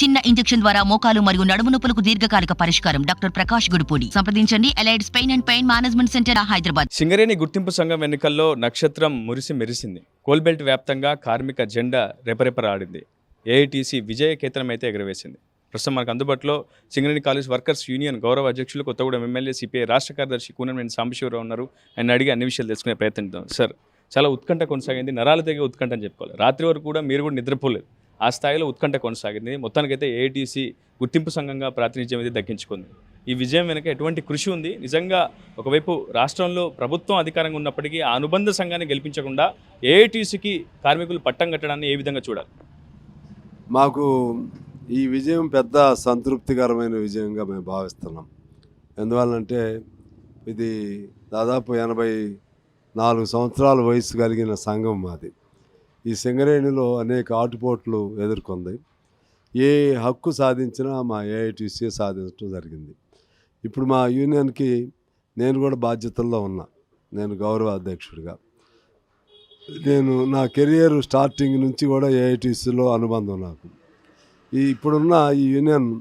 చిన్న ఇంజెక్షన్ ద్వారా మోకాలు మరియు నడుము నొప్పులకు దీర్ఘకాలిక పరిష్కారం. డాక్టర్ ప్రకాష్ గుడిపూడి. సంప్రదించండి. Allied pain and pain management centre Hyderabad. Singareni గుర్తింపు సంఘం ఎన్నికల్లో నక్షత్రం మురిసి మెరిసింది. కోల్బెల్ట్ వ్యాప్తంగా కార్మిక జెండా రెపరెపరాడింది ఏఐటీసీ విజయ కేతనం అయితే ఎగరవేసింది. ప్రస్తుతం మనకు అందుబాటులో సింగరేణి కాలేజ్ వర్కర్స్ యూనియన్ గౌరవ అధ్యక్షులు కొత్తగూడెం ఎమ్మెల్యే సిపిఐ రాష్ట్ర కార్యదర్శి కూనమేని సాంబశివరావు ఉన్నారు. ఆయన అడిగి అన్ని విషయాలు తెలుసుకునే ప్రయత్నిద్దాం. సార్ చాలా ఉత్కంఠ కొనసాగింది. నరాలు తెగే ఉత్కంఠ అని చెప్పుకోవాలి. రాత్రి వరకు కూడా మీరు కూడా నిద్రపోలేదు. ఆ స్థాయిలో ఉత్కంఠ కొనసాగింది. మొత్తానికైతే ఏఐటీసీ గుర్తింపు సంఘంగా ప్రాతినిధ్యం అయితే దక్కించుకుంది. ఈ విజయం వెనుక ఎటువంటి కృషి ఉంది? నిజంగా ఒకవైపు రాష్ట్రంలో ప్రభుత్వం అధికారంగా ఉన్నప్పటికీ ఆ అనుబంధ సంఘాన్ని గెలిపించకుండా ఏఐటీసీకి కార్మికులు పట్టం కట్టడాన్ని ఏ విధంగా చూడాలి? మాకు ఈ విజయం పెద్ద సంతృప్తికరమైన విజయంగా మేము భావిస్తున్నాం. ఎందువల్లంటే ఇది దాదాపు ఎనభై నాలుగు సంవత్సరాల వయసు కలిగిన సంఘం మాది. ఈ సింగరేణిలో అనేక ఆటుపోట్లు ఎదుర్కొంది. ఏ హక్కు సాధించినా మా ఏఐటీసీ సాధించడం జరిగింది. ఇప్పుడు మా యూనియన్కి నేను కూడా బాధ్యతల్లో ఉన్నా. నేను గౌరవ అధ్యక్షుడిగా. నేను నా కెరియర్ స్టార్టింగ్ నుంచి కూడా ఏఐటీసీలో అనుబంధం నాకు. ఈ ఇప్పుడున్న ఈ యూనియన్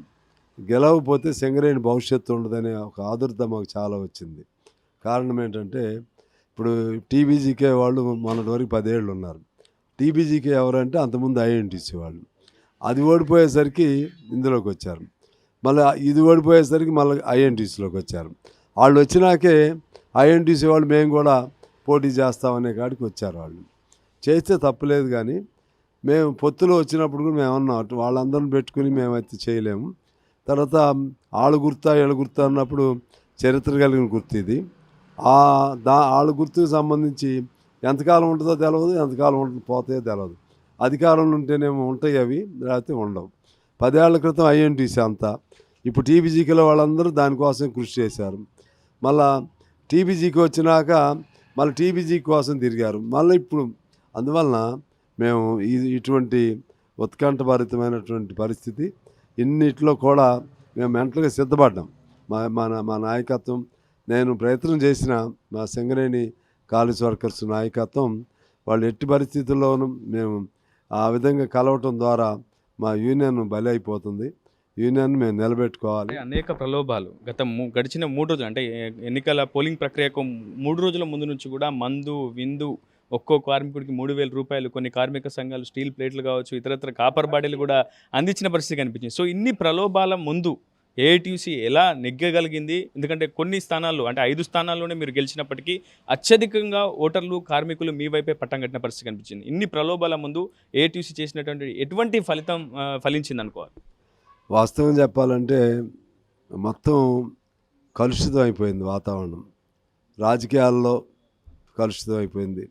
గెలవకపోతే సింగరేణి భవిష్యత్తు ఉండదనే ఒక ఆదుర్త మాకు చాలా వచ్చింది. కారణం ఏంటంటే ఇప్పుడు టీబీజీకే వాళ్ళు మొన్నటి వరకు పదేళ్ళు ఉన్నారు. టీబీజీకి ఎవరంటే అంతకుముందు ఐఎన్టీసీ వాళ్ళు. అది ఓడిపోయేసరికి ఇందులోకి వచ్చారు. మళ్ళీ ఇది ఓడిపోయేసరికి మళ్ళీ ఐఎన్టీసీలోకి వచ్చారు. వాళ్ళు వచ్చినాకే ఐఎన్టీసీ వాళ్ళు మేము కూడా పోటీ చేస్తామనే కాడికి వచ్చారు వాళ్ళు. చేస్తే తప్పులేదు కానీ మేము పొత్తులో వచ్చినప్పుడు కూడా మేము అన్నాం అటు వాళ్ళందరిని పెట్టుకుని మేమైతే చేయలేము. తర్వాత ఆళ్ళు గుర్తా వీళ్ళ గుర్తా అన్నప్పుడు చరిత్ర కలిగిన గుర్తు ఇది. ఆ దా వాళ్ళ గుర్తుకు సంబంధించి ఎంతకాలం ఉంటుందో తెలియదు ఎంతకాలం ఉంటుంది పోతాయో తెలియదు అధికారంలో ఉంటేనేమో ఉంటాయి అవి లేకపోతే ఉండవు. పదేళ్ళ క్రితం ఐఎన్టీసీ అంతా ఇప్పుడు టీబీజీకేలో వాళ్ళందరూ దానికోసం కృషి చేశారు. మళ్ళా టీబీజీకి వచ్చినాక మళ్ళీ టీబీజీ కోసం తిరిగారు. మళ్ళీ ఇప్పుడు అందువలన మేము ఇటువంటి ఉత్కంఠభరితమైనటువంటి పరిస్థితి ఇన్నిట్లో కూడా మేము మెంటల్గా సిద్ధపడ్డాం. మా మన మా నాయకత్వం నేను ప్రయత్నం చేసిన మా సింగరేణి కాలేజ్ వర్కర్స్ నాయకత్వం వాళ్ళు ఎట్టి పరిస్థితుల్లోనూ మేము ఆ విధంగా కలవటం ద్వారా మా యూనియన్ బలి అయిపోతుంది. యూనియన్ మేము నిలబెట్టుకోవాలి. అనేక ప్రలోభాలు గత గడిచిన మూడు రోజులు అంటే ఎన్నికల పోలింగ్ ప్రక్రియకు మూడు రోజుల ముందు నుంచి కూడా మందు విందు ఒక్కో కార్మికుడికి మూడు వేల రూపాయలు కొన్ని కార్మిక సంఘాలు స్టీల్ ప్లేట్లు కావచ్చు ఇతరత్ర కాపర్ బాడీలు కూడా అందించిన పరిస్థితి కనిపించింది. సో ఇన్ని ప్రలోభాల ముందు ఏఐటీసీ ఎలా నెగ్గగలిగింది? ఎందుకంటే కొన్ని స్థానాల్లో అంటే ఐదు స్థానాల్లోనే మీరు గెలిచినప్పటికీ అత్యధికంగా ఓటర్లు కార్మికులు మీ వైపే పట్టం కట్టిన పరిస్థితి కనిపించింది. ఇన్ని ప్రలోభాల ముందు ఏఐటీసీ చేసినటువంటి ఎటువంటి ఫలితం ఫలించింది అనుకోవాలి వాస్తవం చెప్పాలంటే మొత్తం కలుషితం అయిపోయింది వాతావరణం. రాజకీయాల్లో కలుషితం అయిపోయింది.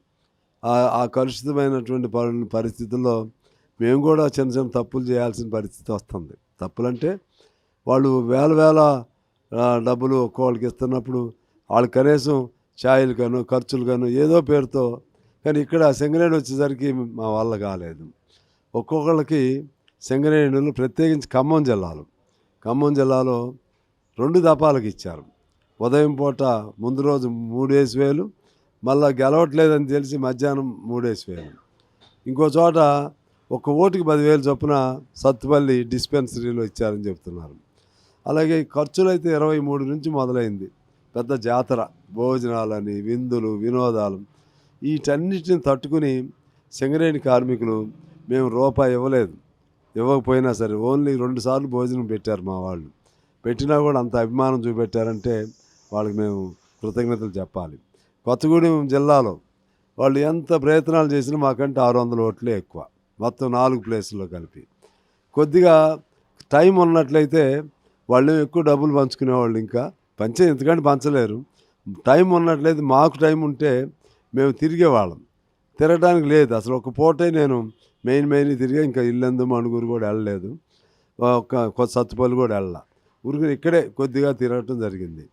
ఆ- కలుషితమైనటువంటి పరిస్థితుల్లో మేము కూడా చిన్న చిన్న తప్పులు చేయాల్సిన పరిస్థితి వస్తుంది. తప్పులంటే వాళ్ళు వేల వేల డబ్బులు ఒక్కోళ్ళకి ఇస్తున్నప్పుడు వాళ్ళు కనీసం ఛాయలు కను ఖర్చులు కను ఏదో పేరుతో. కానీ ఇక్కడ సింగరేణి వచ్చేసరికి మా వల్ల కాలేదు. ఒక్కొక్కళ్ళకి సింగరేణులు ప్రత్యేకించి ఖమ్మం జిల్లాలో. ఖమ్మం జిల్లాలో రెండు దపాలకు ఇచ్చారు. ఉదయం పూట ముందు రోజు మూడేసి వేలు మళ్ళా గెలవట్లేదని తెలిసి మధ్యాహ్నం మూడేసి వేలు. ఇంకో చోట ఒక ఓటుకి పదివేలు చొప్పున సత్తుపల్లి డిస్పెన్సరీలో ఇచ్చారని చెప్తున్నారు. అలాగే ఖర్చులు అయితే ఇరవై మూడు నుంచి మొదలైంది. పెద్ద జాతర భోజనాలని విందులు వినోదాలు. వీటన్నిటిని తట్టుకుని సింగరేణి కార్మికులు మేము రూపాయి ఇవ్వలేదు. ఇవ్వకపోయినా సరే ఓన్లీ రెండు సార్లు భోజనం పెట్టారు మా వాళ్ళు. పెట్టినా కూడా అంత అభిమానం చూపెట్టారంటే వాళ్ళకి మేము కృతజ్ఞతలు చెప్పాలి. కొత్తగూడెం జిల్లాలో వాళ్ళు ఎంత ప్రయత్నాలు చేసినా మాకంటే ఆరు వందల ఓట్లే ఎక్కువ. మొత్తం నాలుగు ప్లేసుల్లో కలిపి. కొద్దిగా టైం ఉన్నట్లయితే వాళ్ళు ఎక్కువ డబ్బులు పంచుకునేవాళ్ళు ఇంకా. పంచే ఎందుకంటే పంచలేరు. టైం ఉన్నట్లయితే మాకు టైం ఉంటే మేము తిరిగేవాళ్ళం. తిరగడానికి లేదు. అసలు ఒక పూటే నేను మెయిన్ మెయిన్ తిరిగా ఇంకా ఇల్లందు మణుగురు కూడా వెళ్ళలేదు. ఒక కొత్త సత్తుపల్లి కూడా వెళ్ళాల. ఊరికి ఇక్కడే కొద్దిగా తిరగటం జరిగింది.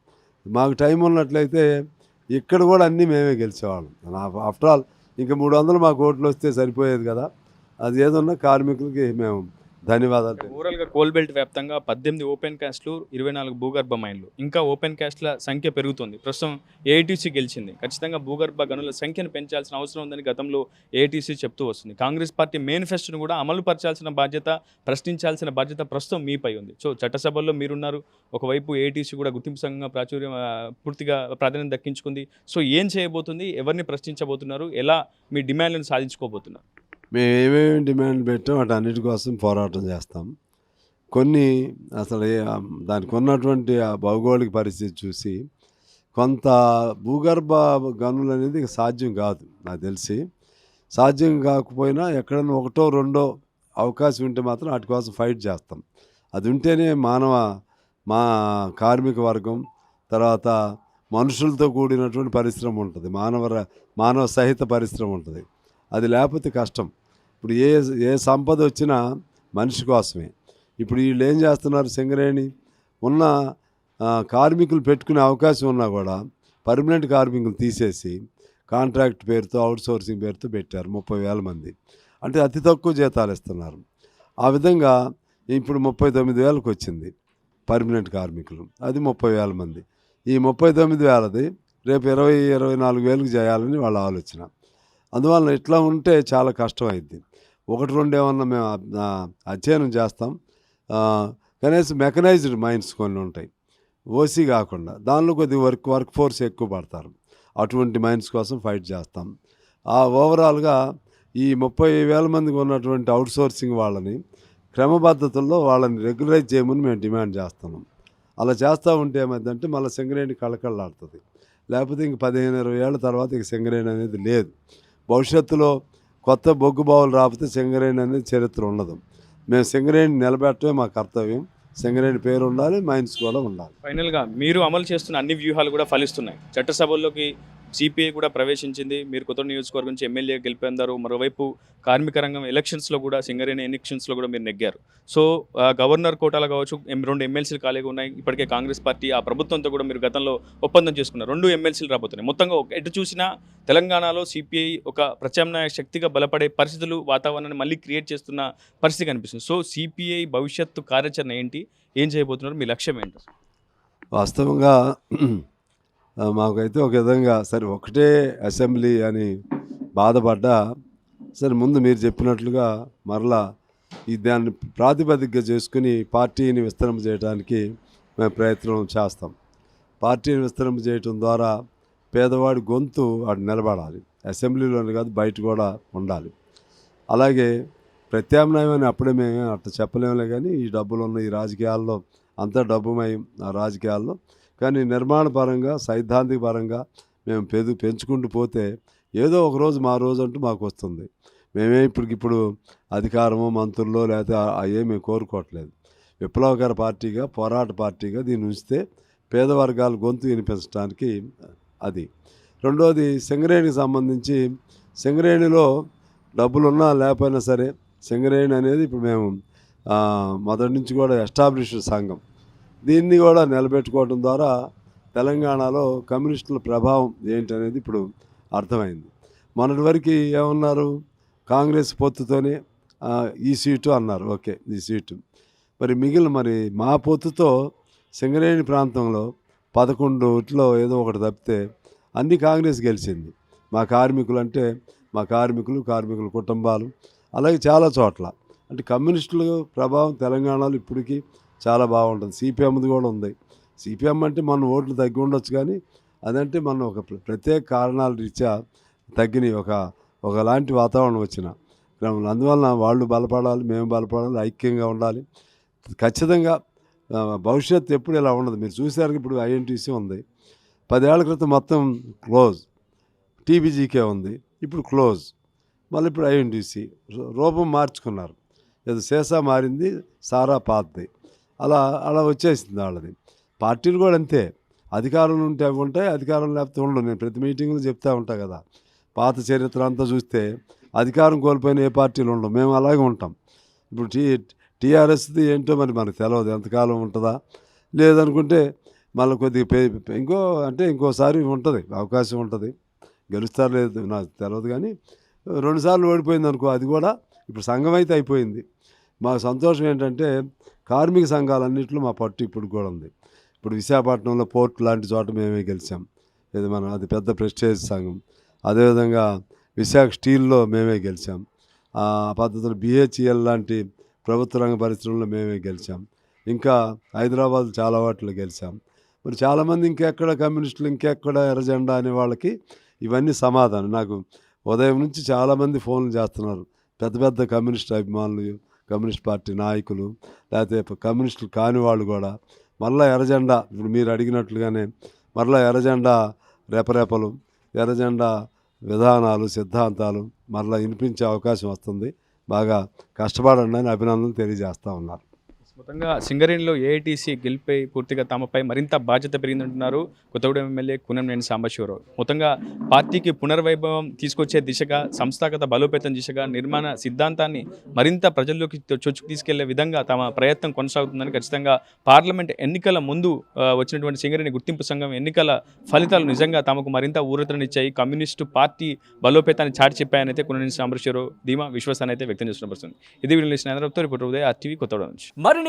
మాకు టైం ఉన్నట్లయితే ఇక్కడ కూడా అన్నీ మేమే గెలిచేవాళ్ళం. ఆఫ్టర్ ఆల్ ఇంకా మూడు వందలు మాకు ఓట్లు వస్తే సరిపోయేది కదా. అది ఏదన్నా కార్మికులకి మేము ధన్యవాదాలు ఓవరాల్గా కోల్ బెల్ట్ వ్యాప్తంగా పద్దెనిమిది ఓపెన్ క్యాస్ట్లు ఇరవై నాలుగు భూగర్భ మైన్లు ఇంకా ఓపెన్ క్యాస్ట్ల సంఖ్య పెరుగుతుంది. ప్రస్తుతం ఏఐటీసీ గెలిచింది. ఖచ్చితంగా భూగర్భ గనుల సంఖ్యను పెంచాల్సిన అవసరం ఉందని గతంలో ఏఐటీసీ చెప్తూ వస్తుంది. కాంగ్రెస్ పార్టీ మేనిఫెస్టోను కూడా అమలు పరచాల్సిన బాధ్యత ప్రశ్నించాల్సిన బాధ్యత ప్రస్తుతం మీపై ఉంది. సో చట్టసభల్లో మీరున్నారు. ఒకవైపు ఏఐటీసీ కూడా గుర్తింపు సంఘంగా ప్రాచుర్యం పూర్తిగా ప్రాధాన్యత దక్కించుకుంది. సో ఏం చేయబోతుంది? ఎవరిని ప్రశ్నించబోతున్నారు? ఎలా మీ డిమాండ్లను సాధించుకోబోతున్నారు? మేము ఏమేమి డిమాండ్ పెట్టాం వాటి అన్నిటి కోసం పోరాటం చేస్తాం. కొన్ని అసలు దానికి ఉన్నటువంటి ఆ భౌగోళిక పరిస్థితి చూసి కొంత భూగర్భ గనులు అనేది సాధ్యం కాదు నాకు తెలిసి. సాధ్యం కాకపోయినా ఎక్కడైనా ఒకటో రెండో అవకాశం ఉంటే మాత్రం వాటి కోసం ఫైట్ చేస్తాం. అది ఉంటేనే మానవ మా కార్మిక వర్గం తర్వాత మనుషులతో కూడినటువంటి పరిశ్రమ ఉంటుంది మానవ మానవ సహిత పరిశ్రమ ఉంటుంది. అది లేకపోతే కష్టం. ఇప్పుడు ఏ ఏ సంపద వచ్చినా మనిషి కోసమే. ఇప్పుడు వీళ్ళు ఏం చేస్తున్నారు సింగరేణి? ఉన్న కార్మికులు పెట్టుకునే అవకాశం ఉన్నా కూడా పర్మనెంట్ కార్మికులు తీసేసి కాంట్రాక్ట్ పేరుతో అవుట్సోర్సింగ్ పేరుతో పెట్టారు ముప్పై వేల మంది. అంటే అతి తక్కువ జీతాలు ఇస్తున్నారు. ఆ విధంగా ఇప్పుడు ముప్పై తొమ్మిది వేలకు వచ్చింది పర్మనెంట్ కార్మికులు. అది ముప్పై వేల మంది. ఈ ముప్పై తొమ్మిది వేలది రేపు ఇరవై ఇరవై నాలుగు వేలకు చేయాలని వాళ్ళ ఆలోచన. అందువలన ఇట్లా ఉంటే చాలా కష్టమైంది ఒకటి రెండు ఏమన్నా మేము అధ్యయనం చేస్తాం. కనీసం మెకనైజ్డ్ మైన్స్ కొన్ని ఉంటాయి. ఓసీ కాకుండా దానిలో కొద్దిగా వర్క్ వర్క్ ఫోర్స్ ఎక్కువ పడతారు. అటువంటి మైన్స్ కోసం ఫైట్ చేస్తాం. ఆ ఓవరాల్గా ఈ ముప్పై వేల మందికి ఉన్నటువంటి అవుట్ సోర్సింగ్ వాళ్ళని క్రమబద్ధతల్లో వాళ్ళని రెగ్యులరైజ్ చేయమని మేము డిమాండ్ చేస్తున్నాం. అలా చేస్తూ ఉంటే ఏమైందంటే మళ్ళీ సింగరేణి కళకళలాడుతుంది. లేకపోతే ఇంక పదిహేను ఇరవై ఏళ్ళ తర్వాత ఇక సింగరేణి అనేది లేదు. భవిష్యత్తులో కొత్త బొగ్గు బావులు రాకపోతే సింగరేణి అనేది చరిత్ర ఉండదు. మేము సింగరేణి నిలబెట్టడమే మా కర్తవ్యం. సింగరేణి పేరు ఉండాలి మైన్స్ కూడా ఉండాలి. ఫైనల్గా మీరు అమలు చేస్తున్న అన్ని వ్యూహాలు కూడా ఫలిస్తున్నాయి. చట్టసభల్లోకి సిపిఐ కూడా ప్రవేశించింది. మీరు కొత్త నియోజకవర్గం నుంచి ఎమ్మెల్యే గెలిపొందారు మరోవైపు కార్మిక రంగం ఎలక్షన్స్లో కూడా సింగరేణి ఎలక్షన్స్లో కూడా మీరు నెగ్గారు. సో గవర్నర్ కోటాలో కావచ్చు రెండు ఎమ్మెల్సీలు ఖాళీగా ఉన్నాయి. ఇప్పటికే కాంగ్రెస్ పార్టీ ఆ ప్రభుత్వంతో కూడా మీరు గతంలో ఒప్పందం చేసుకున్నారు. రెండు ఎమ్మెల్సీలు రాబోతున్నాయి. మొత్తంగా ఒక- ఎటు చూసినా తెలంగాణలో సిపిఐ ఒక ప్రత్యామ్నాయ శక్తిగా బలపడే పరిస్థితులు వాతావరణాన్ని మళ్ళీ క్రియేట్ చేస్తున్న పరిస్థితి కనిపిస్తుంది. సో సిపిఐ భవిష్యత్తు కార్యాచరణ ఏంటి? ఏం చేయబోతున్నారు? మీ లక్ష్యం ఏంటి? వాస్తవంగా మాకైతే ఒక విధంగా సరే ఒకటే అసెంబ్లీ అని బాధపడ్డా సరే ముందు మీరు చెప్పినట్లుగా మరలా ఈ దాన్ని ప్రాతిపదికగా చేసుకుని పార్టీని విస్తరణ చేయడానికి మేము ప్రయత్నం చేస్తాం. పార్టీని విస్తరణ చేయటం ద్వారా పేదవాడి గొంతు అటు నిలబడాలి. అసెంబ్లీలోనే కాదు బయట కూడా ఉండాలి. అలాగే ప్రత్యామ్నాయం అని అప్పుడే మేము అట్లా చెప్పలేములే కానీ ఈ డబ్బులు ఉన్న ఈ రాజకీయాల్లో అంతా డబ్బుమై ఆ రాజకీయాల్లో కానీ నిర్మాణ పరంగా సైద్ధాంతిక పరంగా మేము పెదు పెంచుకుంటూ పోతే ఏదో ఒక రోజు మా రోజు అంటూ మాకు వస్తుంది. మేమే ఇప్పటికిప్పుడు అధికారమో మంత్రుల్లో లేకపోతే అయ్యే మేము కోరుకోవట్లేదు. విప్లవకర పార్టీగా పోరాట పార్టీగా దీన్ని ఉంచితే పేద వర్గాల గొంతు వినిపించడానికి అది. రెండోది సింగరేణికి సంబంధించి సింగరేణిలో డబ్బులున్నా లేకపోయినా సరే సింగరేణి అనేది ఇప్పుడు మేము మొదటి నుంచి కూడా ఎస్టాబ్లిష్డ్ సంఘం. దీన్ని కూడా నిలబెట్టుకోవడం ద్వారా తెలంగాణలో కమ్యూనిస్టుల ప్రభావం ఏంటనేది ఇప్పుడు అర్థమైంది. మొన్నటి వరకు ఏమన్నారు? కాంగ్రెస్ పొత్తుతోనే ఈ సీటు అన్నారు. ఓకే ఈ సీటు. మరి మిగిలిన మరి మా పొత్తుతో సింగరేణి ప్రాంతంలో పదకొండులో ఏదో ఒకటి తప్పితే అన్ని కాంగ్రెస్ గెలిచింది. మా కార్మికులు అంటే మా కార్మికులు కార్మికుల కుటుంబాలు అలాగే చాలా చోట్ల. అంటే కమ్యూనిస్టుల ప్రభావం తెలంగాణలో ఇప్పటికీ చాలా బాగుంటుంది. సిపిఎంది కూడా ఉంది. సిపిఎం అంటే మన ఓట్లు తగ్గి ఉండొచ్చు కానీ అదంటే మనం ఒక ప్ర- ప్రత్యేక కారణాల రీత్యా తగ్గినాయి ఒక ఒకలాంటి వాతావరణం వచ్చిన. అందువలన వాళ్ళు బలపడాలి మేము బలపడాలి ఐక్యంగా ఉండాలి. ఖచ్చితంగా భవిష్యత్తు ఎప్పుడు ఇలా ఉండదు. మీరు చూసారు ఇప్పుడు ఐఎన్టీసీ ఉంది. పదేళ్ళ క్రితం మొత్తం క్లోజ్. టీబీజీకే ఉంది. ఇప్పుడు క్లోజ్. మళ్ళీ ఇప్పుడు ఐఎన్టీసీ రూపం మార్చుకున్నారు. ఏదో సీసా మారింది సారా పాతది. అలా అలా వచ్చేసింది వాళ్ళది. పార్టీలు కూడా అంతే. అధికారులు ఉంటే అవి ఉంటాయి అధికారం లేకపోతే ఉండవు. నేను ప్రతి మీటింగ్లో చెప్తా ఉంటా కదా. పాత చరిత్ర అంతా చూస్తే అధికారం కోల్పోయిన ఏ పార్టీలు ఉండవు. మేము అలాగే ఉంటాం. ఇప్పుడు టీ టీఆర్ఎస్ది ఏంటో మరి మనకు తెలియదు ఎంతకాలం ఉంటుందా? లేదనుకుంటే మళ్ళీ కొద్దిగా పే- ఇంకో అంటే ఇంకోసారి ఉంటుంది. అవకాశం ఉంటుంది. గెలుస్తారు లేదు నాకు తెలియదు కానీ రెండుసార్లు ఓడిపోయింది అనుకో అది కూడా ఇప్పుడు సంఘం అయితే అయిపోయింది. మాకు సంతోషం ఏంటంటే కార్మిక సంఘాలన్నింటిలో మా పట్టు ఇప్పుడు కూడా ఉంది. ఇప్పుడు విశాఖపట్నంలో పోర్ట్ లాంటి చోట మేమే గెలిచాం. ఇది మన అది పెద్ద ప్రెస్టేజ్ సంఘం. అదేవిధంగా విశాఖ స్టీల్లో మేమే గెలిచాం. ఆ పద్ధతులు బిహెచ్ఎల్ లాంటి ప్రభుత్వ రంగ పరిశ్రమలో మేమే గెలిచాం. ఇంకా హైదరాబాద్ చాలా వాటిలో గెలిచాం. మరి చాలామంది ఇంకెక్కడ కమ్యూనిస్టులు ఇంకెక్కడ ఎర్రజెండా అనే వాళ్ళకి ఇవన్నీ సమాధానం. నాకు ఉదయం నుంచి చాలామంది ఫోన్లు చేస్తున్నారు. పెద్ద పెద్ద కమ్యూనిస్ట్ అభిమానులు కమ్యూనిస్ట్ పార్టీ నాయకులు లేకపోతే కమ్యూనిస్టులు కాని వాళ్ళు కూడా మళ్ళీ ఎర్రజెండా ఇప్పుడు మీరు అడిగినట్లుగానే మరలా ఎర్రజెండా రెపరెపలు ఎర్రజెండా విధానాలు సిద్ధాంతాలు మరలా వినిపించే అవకాశం వస్తుంది. బాగా కష్టపడండి అని అభినందనలు తెలియజేస్తూ ఉన్నారు మొత్తంగా సింగరేణిలో ఏఐటీసీ గెలిపై పూర్తిగా తమపై మరింత బాధ్యత పెరిగిందంటున్నారు కొత్తగూడెం ఎమ్మెల్యే కూనంనేని సాంబశివరావు. మొత్తంగా పార్టీకి పునర్వైభవం తీసుకొచ్చే దిశగా సంస్థాగత బలోపేతం దిశగా నిర్మాణ సిద్ధాంతాన్ని మరింత ప్రజల్లోకి చొచ్చుకు తీసుకెళ్ళే విధంగా తమ ప్రయత్నం కొనసాగుతుందని ఖచ్చితంగా పార్లమెంట్ ఎన్నికల ముందు వచ్చినటువంటి సింగరేణి గుర్తింపు సంఘం ఎన్నికల ఫలితాలు నిజంగా తమకు మరింత ఊరతనిచ్చాయి. కమ్యూనిస్టు పార్టీ బలోపేతాన్ని చాటి చెప్పాయని అయితే కూనంనేని సాంబశివరావు ధీమా విశ్వాసాన్ని అయితే వ్యక్తం చేస్తున్న పరిస్థితి. ఇది వీళ్ళు హైదరాబాద్తో రిపోర్టర్ ఉదయ్ టీవీ కొత్తగూడెం నుంచి. మరిన్ని